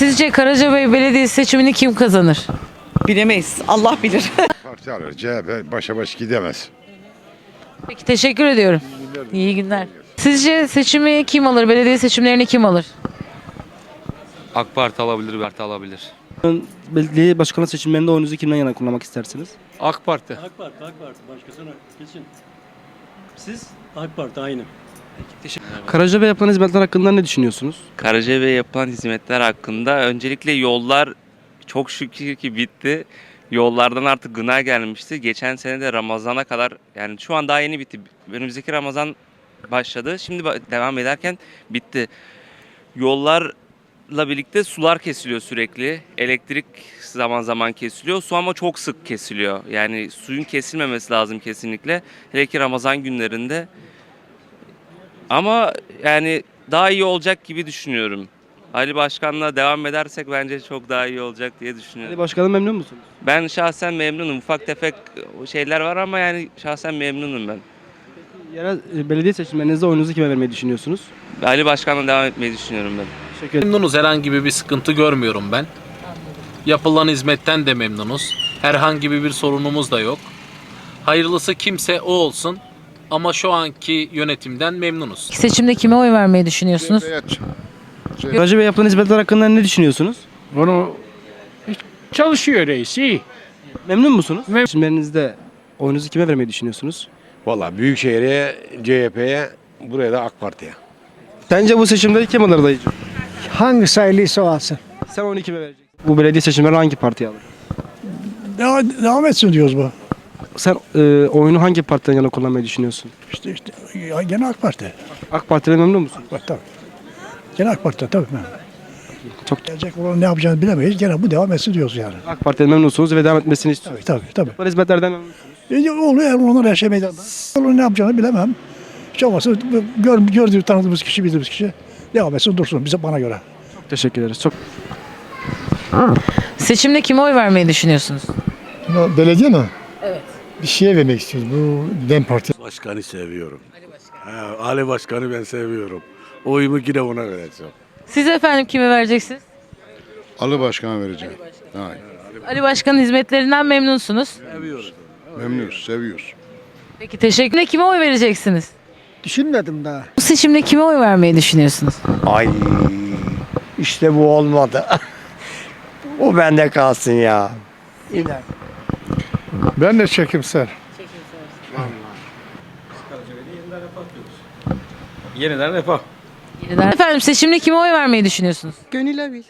Sizce Karacabey Belediyesi seçimini kim kazanır? Bilemeyiz. Allah bilir. Parti alır. CHP başa baş gidemez. Peki teşekkür ediyorum. İyi günler. Sizce seçimi kim alır? Belediye seçimlerini kim alır? AK Parti alabilir, Parti alabilir. Belediye başkanı seçimlerinde oyunuzu kimden yana kullanmak istersiniz? AK Parti. AK Parti, AK Parti. Başkasına kesin. Siz? AK Parti aynı. Karacabey yapılan hizmetler hakkında ne düşünüyorsunuz? Karacabey'e yapılan hizmetler hakkında öncelikle yollar çok şükür ki bitti. Yollardan artık gına gelmişti. Geçen sene de Ramazan'a kadar yani şu an daha yeni bitti. Önümüzdeki Ramazan başladı. Şimdi devam ederken bitti. Yollarla birlikte sular kesiliyor sürekli. Elektrik zaman zaman kesiliyor. Su ama çok sık kesiliyor. Yani suyun kesilmemesi lazım kesinlikle. Hele ki Ramazan günlerinde. Ama yani daha iyi olacak gibi düşünüyorum. Ali Başkan'la devam edersek bence çok daha iyi olacak diye Ali düşünüyorum. başkanı memnun musunuz? Ben şahsen memnunum. Ufak tefek şeyler var ama yani şahsen memnunum ben. Yerel e, belediye seçimlerinizde oyunuzu kime vermeyi düşünüyorsunuz? Ali Başkan'la devam etmeyi düşünüyorum ben. Teşekkür ederim. Memnunuz herhangi bir sıkıntı görmüyorum ben. Yapılan hizmetten de memnunuz. Herhangi bir sorunumuz da yok. Hayırlısı kimse o olsun. Ama şu anki yönetimden memnunuz. Seçimde kime oy vermeyi düşünüyorsunuz? Karacabey yapılan hizmetler hakkında ne düşünüyorsunuz? Bunu çalışıyor reis iyi. Memnun musunuz? Mem- Seçimlerinizde oyunuzu kime vermeyi düşünüyorsunuz? Valla Büyükşehir'e, CHP'ye, buraya da AK Parti'ye. Sence bu seçimleri kim alır dayıcı? Hangi sayılıysa o alsın. Sen oyunu kime vereceksin? Bu belediye seçimleri hangi partiye alır? Devam, devam etsin diyoruz bu. Sen e, oyunu hangi partiden yana kullanmayı düşünüyorsun? İşte, işte ya gene AK Parti. AK Parti'den memnun musun? Bak tabii. Gene AK Parti tabii. Çok- Gelecek olan ne yapacağını bilemeyiz. Gene bu devam etsin diyoruz yani. AK Parti'den memnunsunuz ve devam etmesini istiyorsunuz. Tabii tabii tabii. Yapılan hizmetlerden memnun musunuz? E, oluyor onlar her şey meydanda. Onun ne yapacağını bilemem. Hiç olmazsa gör, gördüğü tanıdığımız kişi bildiğimiz kişi devam etsin dursun bize bana göre. Çok teşekkür ederiz. Çok Seçimde kime oy vermeyi düşünüyorsunuz? Belediye mi? Bir şeye vermek istiyoruz. Bu DEM Parti. Başkanı seviyorum. Ali Başkanı. Ali Başkanı ben seviyorum. Oyumu yine ona vereceğim. Siz efendim kime vereceksiniz? Ali Başkan'a vereceğim. Hayır. Ali Başkan'ın hizmetlerinden memnunsunuz. Memnunuz, seviyoruz. Peki teşekkür Kime oy vereceksiniz? Düşünmedim daha. Bu seçimde kime oy vermeyi düşünüyorsunuz? Ay işte bu olmadı. o bende kalsın ya. İler. Ben de çekimser. Yeniden refah. Yeniden. Efendim seçimde kime oy vermeyi düşünüyorsunuz? Gönül Evil.